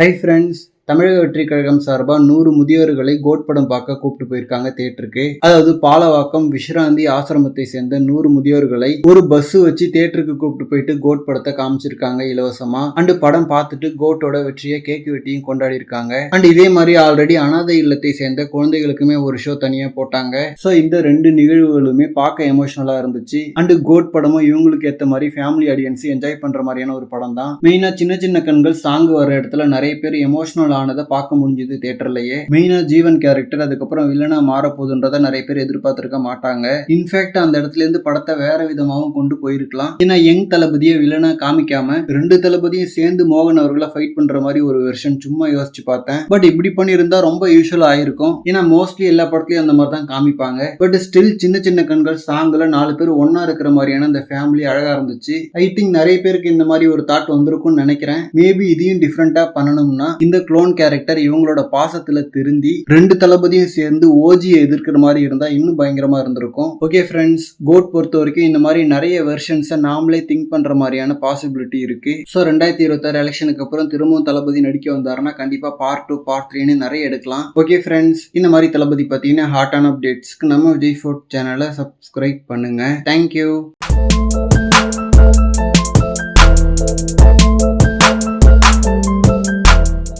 Hi friends தமிழக வெற்றி கழகம் சார்பாக நூறு முதியோர்களை கோட் படம் பார்க்க கூப்பிட்டு போயிருக்காங்க தேட்டருக்கு. அதாவது பாலவாக்கம் விஸ்ராந்தி ஆசிரமத்தை சேர்ந்த நூறு முதியோர்களை ஒரு பஸ் வச்சு தேட்டருக்கு கூப்பிட்டு போயிட்டு கோட் படத்தை காமிச்சிருக்காங்க இலவசமா. அண்டு படம் பார்த்துட்டு கோட்டோட வெற்றியை கேக்கு வெட்டியும் கொண்டாடி இருக்காங்க அண்ட் இதே மாதிரி ஆல்ரெடி அனாதை இல்லத்தை சேர்ந்த குழந்தைகளுக்குமே ஒரு ஷோ தனியா போட்டாங்க. ஸோ இந்த ரெண்டு நிகழ்வுகளுமே பார்க்க எமோஷனலா இருந்துச்சு. அண்டு கோட் படமும் இவங்களுக்கு ஏற்ற மாதிரி ஃபேமிலி ஆடியன்ஸ் என்ஜாய் பண்ற மாதிரியான ஒரு படம் தான் மெயினா சின்ன சின்ன கண்கள் சாங் வர இடத்துல நிறைய பேர் எமோஷனல் ஆனதை பார்க்க முடிஞ்சது தேட்டர்லயே மெயினா ஜீவன் கேரக்டர் அதுக்கப்புறம் வில்லனா மாற போகுதுன்றத நிறைய பேர் எதிர்பார்த்திருக்க மாட்டாங்க. இன்ஃபேக்ட் அந்த இடத்துல இருந்து படத்தை வேற விதமாகவும் கொண்டு போயிருக்கலாம். ஏன்னா யங் தளபதியை வில்லனா காமிக்காம ரெண்டு தளபதியும் சேர்ந்து மோகன் அவர்களை ஃபைட் பண்ற மாதிரி ஒரு வெர்ஷன் சும்மா யோசிச்சு பார்த்தேன். பட் இப்படி பண்ணியிருந்தா ரொம்ப யூஸ்வல் ஆயிருக்கும். ஏன்னா மோஸ்ட்லி எல்லா படத்துலயும் அந்த மாதிரி தான் காமிப்பாங்க. பட் ஸ்டில் சின்ன சின்ன கண்கள் சாங்ல நாலு பேர் ஒன்னா இருக்கிற மாதிரியான அந்த ஃபேமிலி அழகா இருந்துச்சு. ஐ திங்க் நிறைய பேருக்கு இந்த மாதிரி ஒரு தாட் வந்திருக்கும்னு நினைக்கிறேன். மேபி இதையும் டிஃப்ரெண்டா பண்ணணும்னா இந்த க்ளோன் கேரக்டர் இவங்களோட பாசத்துல திருந்தி ரெண்டு தளபதியும் சேர்ந்து ஓஜியை எதிர்க்கிற மாதிரி இருந்தா இன்னும் பயங்கரமா இருந்திருக்கும். ஓகே ஃப்ரெண்ட்ஸ் கோட் பொறுத்த வரைக்கும் இந்த மாதிரி நிறைய வெர்ஷன்ஸை நாமளே திங்க் பண்ற மாதிரியான பாசிபிலிட்டி இருக்கு. ஸோ ரெண்டாயிரத்தி இருபத்தாறு எலெக்ஷனுக்கு அப்புறம் திரும்பவும் தளபதி நடிக்க வந்தாருன்னா கண்டிப்பா பார்ட் டூ பார்ட் த்ரீன்னு நிறைய எடுக்கலாம். ஓகே ஃப்ரெண்ட்ஸ் இந்த மாதிரி தளபதி பார்த்தீங்கன்னா ஹாட்டான அப்டேட்ஸ்க்கு நம்ம விஜய் ஃபோர்ட் சேனலை சப்ஸ்கிரைப் பண்ணுங்க. Thank you